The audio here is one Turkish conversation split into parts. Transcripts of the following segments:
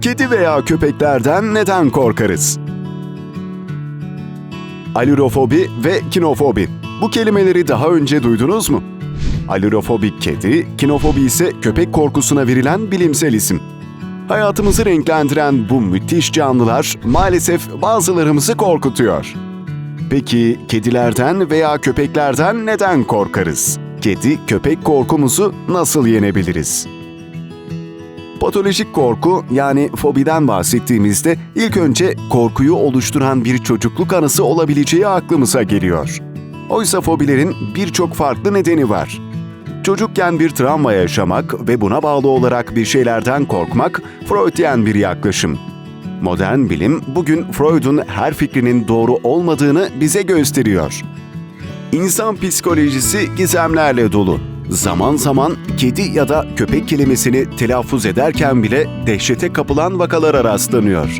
Kedi veya köpeklerden neden korkarız? Alürofobi ve kinofobi. Bu kelimeleri daha önce duydunuz mu? Alürofobik kedi, kinofobi ise köpek korkusuna verilen bilimsel isim. Hayatımızı renklendiren bu müthiş canlılar maalesef bazılarımızı korkutuyor. Peki kedilerden veya köpeklerden neden korkarız? Kedi, köpek korkumuzu nasıl yenebiliriz? Patolojik korku yani fobiden bahsettiğimizde ilk önce korkuyu oluşturan bir çocukluk anısı olabileceği aklımıza geliyor. Oysa fobilerin birçok farklı nedeni var. Çocukken bir travma yaşamak ve buna bağlı olarak bir şeylerden korkmak Freudian bir yaklaşım. Modern bilim bugün Freud'un her fikrinin doğru olmadığını bize gösteriyor. İnsan psikolojisi gizemlerle dolu. Zaman zaman kedi ya da köpek kelimesini telaffuz ederken bile dehşete kapılan vakalara rastlanıyor.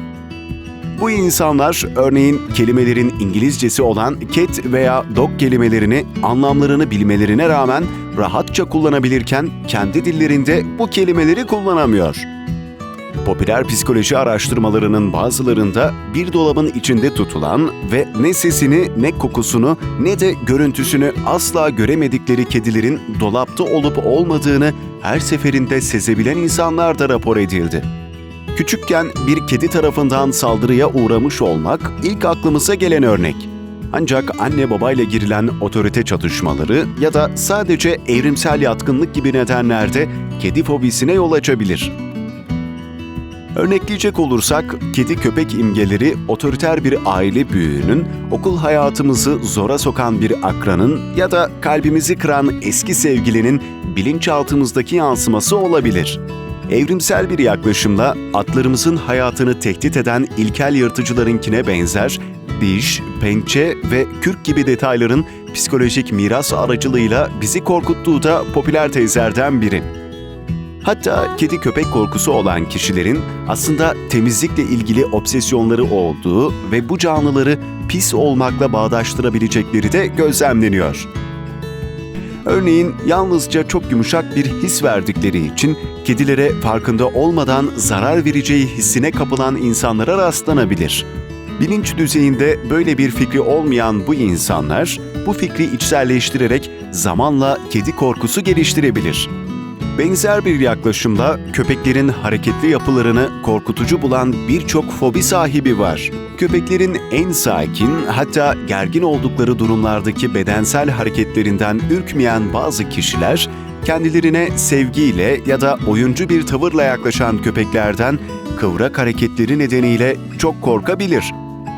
Bu insanlar örneğin kelimelerin İngilizcesi olan cat veya dog kelimelerini anlamlarını bilmelerine rağmen rahatça kullanabilirken kendi dillerinde bu kelimeleri kullanamıyor. Popüler psikoloji araştırmalarının bazılarında bir dolabın içinde tutulan ve ne sesini, ne kokusunu, ne de görüntüsünü asla göremedikleri kedilerin dolapta olup olmadığını her seferinde sezebilen insanlar da rapor edildi. Küçükken bir kedi tarafından saldırıya uğramış olmak ilk aklımıza gelen örnek. Ancak anne babayla girilen otorite çatışmaları ya da sadece evrimsel yatkınlık gibi nedenlerde kedi fobisine yol açabilir. Örnekleyecek olursak, kedi köpek imgeleri otoriter bir aile büyüğünün, okul hayatımızı zora sokan bir akranın ya da kalbimizi kıran eski sevgilinin bilinçaltımızdaki yansıması olabilir. Evrimsel bir yaklaşımla atlarımızın hayatını tehdit eden ilkel yırtıcılarınkine benzer, diş, pençe ve kürk gibi detayların psikolojik miras aracılığıyla bizi korkuttuğu da popüler tezlerden biri. Hatta kedi köpek korkusu olan kişilerin aslında temizlikle ilgili obsesyonları olduğu ve bu canlıları pis olmakla bağdaştırabilecekleri de gözlemleniyor. Örneğin yalnızca çok yumuşak bir his verdikleri için kedilere farkında olmadan zarar vereceği hissine kapılan insanlara rastlanabilir. Bilinç düzeyinde böyle bir fikri olmayan bu insanlar bu fikri içselleştirerek zamanla kedi korkusu geliştirebilir. Benzer bir yaklaşımla köpeklerin hareketli yapılarını korkutucu bulan birçok fobi sahibi var. Köpeklerin en sakin hatta gergin oldukları durumlardaki bedensel hareketlerinden ürkmeyen bazı kişiler kendilerine sevgiyle ya da oyuncu bir tavırla yaklaşan köpeklerden kıvrak hareketleri nedeniyle çok korkabilir.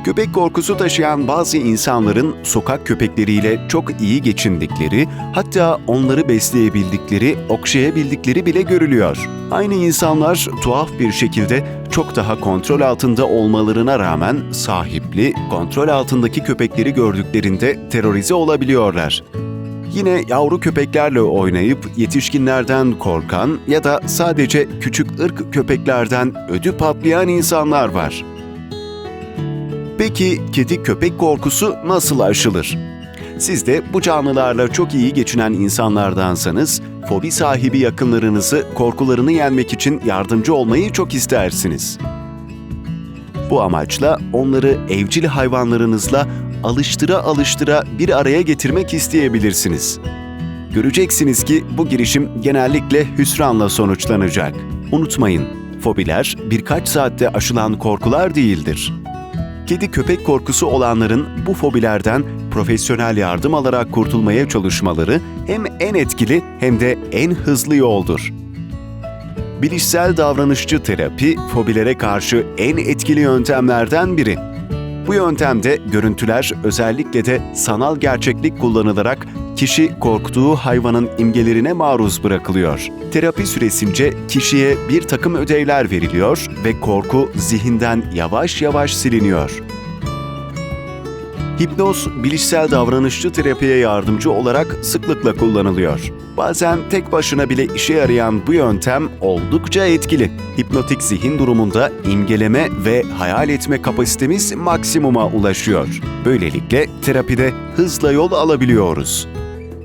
Köpek korkusu taşıyan bazı insanların sokak köpekleriyle çok iyi geçindikleri, hatta onları besleyebildikleri, okşayabildikleri bile görülüyor. Aynı insanlar tuhaf bir şekilde çok daha kontrol altında olmalarına rağmen sahipli, kontrol altındaki köpekleri gördüklerinde terörize olabiliyorlar. Yine yavru köpeklerle oynayıp yetişkinlerden korkan ya da sadece küçük ırk köpeklerden ödü patlayan insanlar var. Peki kedi köpek korkusu nasıl aşılır? Siz de bu canlılarla çok iyi geçinen insanlardansanız, fobi sahibi yakınlarınızı korkularını yenmek için yardımcı olmayı çok istersiniz. Bu amaçla onları evcil hayvanlarınızla alıştıra alıştıra bir araya getirmek isteyebilirsiniz. Göreceksiniz ki bu girişim genellikle hüsranla sonuçlanacak. Unutmayın, fobiler birkaç saatte aşılan korkular değildir. Kedi köpek korkusu olanların bu fobilerden profesyonel yardım alarak kurtulmaya çalışmaları hem en etkili hem de en hızlı yoldur. Bilişsel davranışçı terapi fobilere karşı en etkili yöntemlerden biri. Bu yöntemde görüntüler özellikle de sanal gerçeklik kullanılarak kişi korktuğu hayvanın imgelerine maruz bırakılıyor. Terapi süresince kişiye bir takım ödevler veriliyor ve korku zihinden yavaş yavaş siliniyor. Hipnoz, bilişsel davranışçı terapiye yardımcı olarak sıklıkla kullanılıyor. Bazen tek başına bile işe yarayan bu yöntem oldukça etkili. Hipnotik zihin durumunda imgeleme ve hayal etme kapasitemiz maksimuma ulaşıyor. Böylelikle terapide hızla yol alabiliyoruz.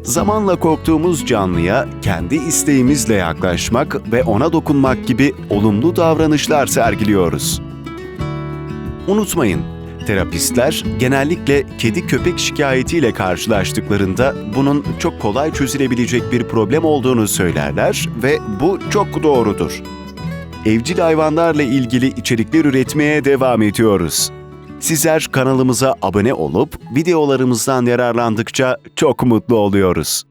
Zamanla korktuğumuz canlıya kendi isteğimizle yaklaşmak ve ona dokunmak gibi olumlu davranışlar sergiliyoruz. Unutmayın, terapistler genellikle kedi köpek şikayetiyle karşılaştıklarında bunun çok kolay çözülebilecek bir problem olduğunu söylerler ve bu çok doğrudur. Evcil hayvanlarla ilgili içerikler üretmeye devam ediyoruz. Sizler kanalımıza abone olup videolarımızdan yararlandıkça çok mutlu oluyoruz.